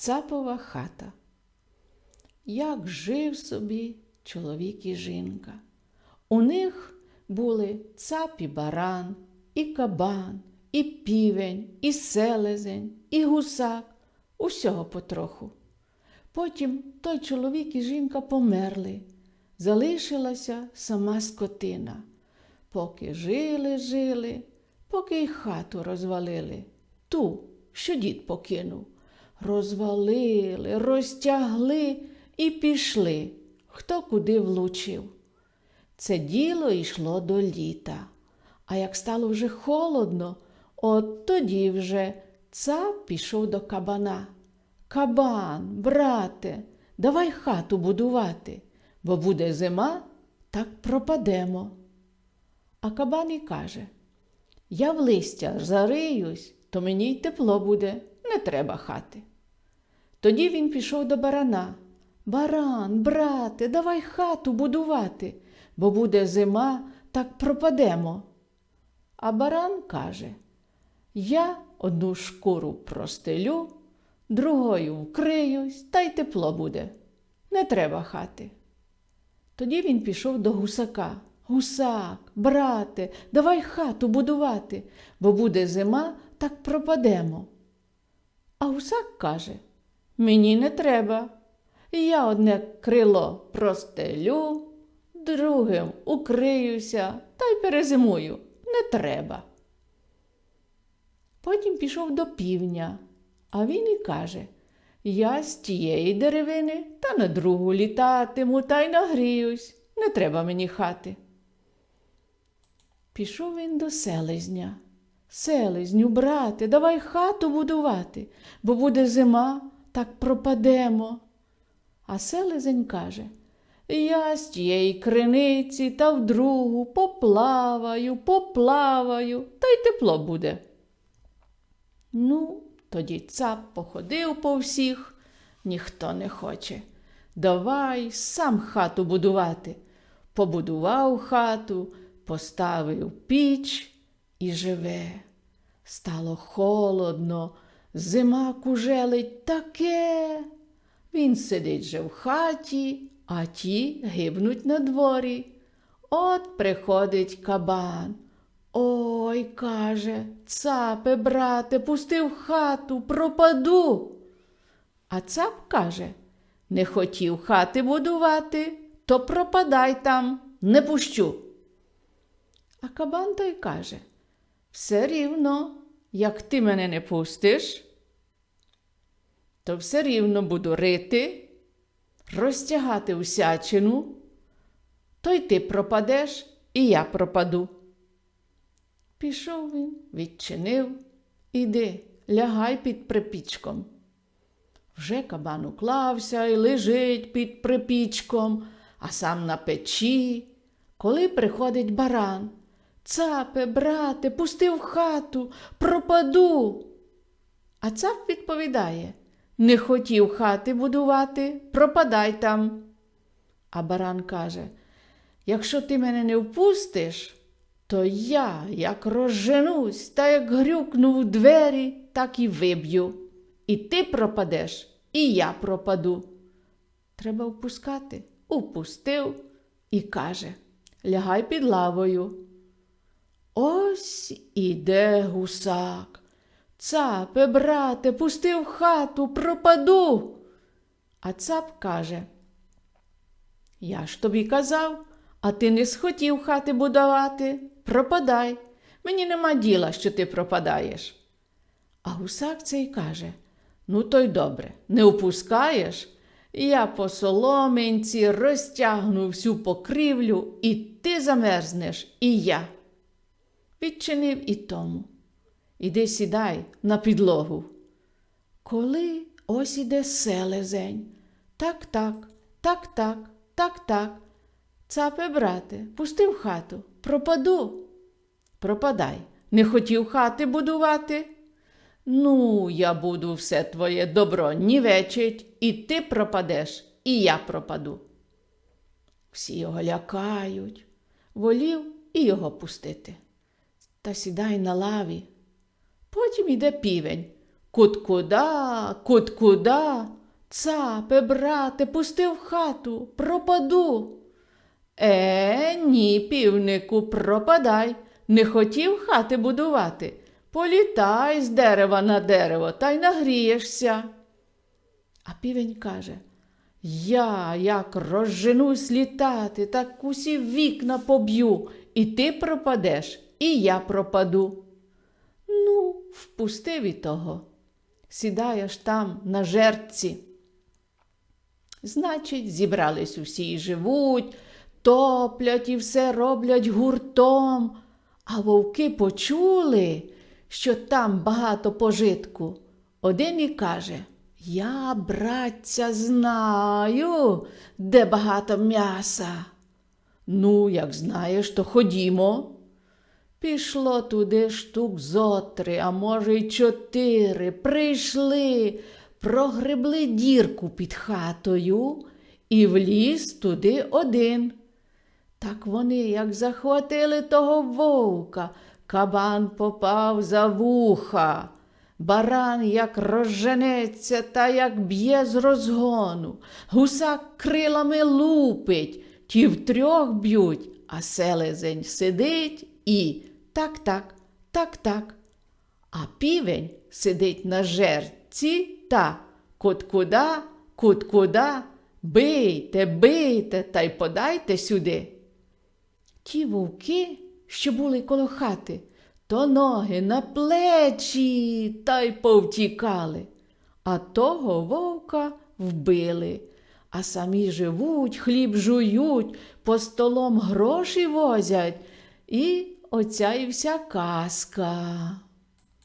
Цапова хата. Як жив собі чоловік і жінка. У них були цап і баран, і кабан, і півень, і селезень, і гусак, усього потроху. Потім той чоловік і жінка померли, залишилася сама скотина. Поки жили, жили, поки й хату розвалили, ту, що дід покинув. Розвалили, розтягли і пішли, хто куди влучив. Це діло йшло до літа. А як стало вже холодно, от тоді вже цап пішов до кабана. Кабан, брате, давай хату будувати, бо буде зима, так пропадемо. А кабан і каже Я в листя зариюсь, то мені й тепло буде, не треба хати. Тоді він пішов до барана. Баран, брате, давай хату будувати, бо буде зима, так пропадемо. А баран каже Я одну шкуру простелю, другою вкриюсь, та й тепло буде. Не треба хати. Тоді він пішов до гусака. Гусак, брате, давай хату будувати, бо буде зима, так пропадемо. А гусак каже Мені не треба. Я одне крило простелю, другим укриюся та й перезимую. Не треба. Потім пішов до півня, а він і каже Я з тієї деревини та на другу літатиму та й нагріюсь. Не треба мені хати. Пішов він до селезня. Селезню, брате, давай хату будувати, бо буде зима, так пропадемо. А селезень каже Я з тієї криниці та в другу поплаваю, поплаваю, та й тепло буде. Ну, тоді цап походив по всіх, ніхто не хоче. Давай сам хату будувати. Побудував хату, поставив піч і живе. Стало холодно, зима кужелить таке. Він сидить же в хаті, а ті гибнуть на дворі. От приходить кабан. Ой, каже, цапе, брате, пустив хату, пропаду. А цап каже не хотів хати будувати, то пропадай там, не пущу. А кабан той каже все рівно, як ти мене не пустиш, то все рівно буду рити, розтягати усячину, то й ти пропадеш, і я пропаду. Пішов він, відчинив, іди, лягай під припічком. Вже кабан уклався і лежить під припічком, а сам на печі. Коли приходить баран, цапе, брате, пусти в хату, пропаду. А цап відповідає не хотів хати будувати, пропадай там. А баран каже Якщо ти мене не впустиш, то я, як розженусь та як грюкну в двері, так і виб'ю. І ти пропадеш, і я пропаду. Треба впускати. Упустив і каже Лягай під лавою. Ось іде гусак. Цапе, брате, пусти в хату, пропаду. А цап каже Я ж тобі казав, а ти не схотів хати будувати. Пропадай. Мені нема діла, що ти пропадаєш. А гусак цей каже Ну, то й добре, не впускаєш. Я по соломинці розтягну всю покрівлю, і ти замерзнеш, і я. Відчинив і тому. Іди сідай на підлогу. Коли ось іде селезень. Так, так, так, так, так, так. Цапе, брате, пусти в хату, пропаду. Пропадай, не хотів хати будувати. Ну, я буду все твоє добро нівечить, і ти пропадеш, і я пропаду. Всі його лякають, волів і його пустити. Та сідай на лаві. Потім іде півень. Кут-куда, кут-куда, цапе, брате, пусти в хату, пропаду. Е, ні, півнику, пропадай. Не хотів хати будувати. Політай з дерева на дерево та й нагрієшся. А півень каже Я як розженусь літати, так усі вікна поб'ю, і ти пропадеш, і я пропаду. Ну, впустив і того. Сідаєш там на жерці. Значить, зібрались усі і живуть, топлять і все роблять гуртом. А вовки почули, що там багато пожитку. Один і каже Я, братця, знаю, де багато м'яса. Ну, як знаєш, то ходімо. Пішло туди штук зо три, а може, й чотири. Прийшли, прогребли дірку під хатою і вліз туди один. Так вони, як захватили того вовка, кабан попав за вуха. Баран як розженеться та як б'є з розгону, гусак крилами лупить, ті втрьох б'ють, а селезень сидить і так-так, так-так. А півень сидить на жерці та кут-куда, кут-куда, бийте, бийте та й подайте сюди. Ті вовки, що були коло хати, то ноги на плечі та й повтікали, а того вовка вбили, а самі живуть, хліб жують, по столом гроші возять, і оця і вся казка.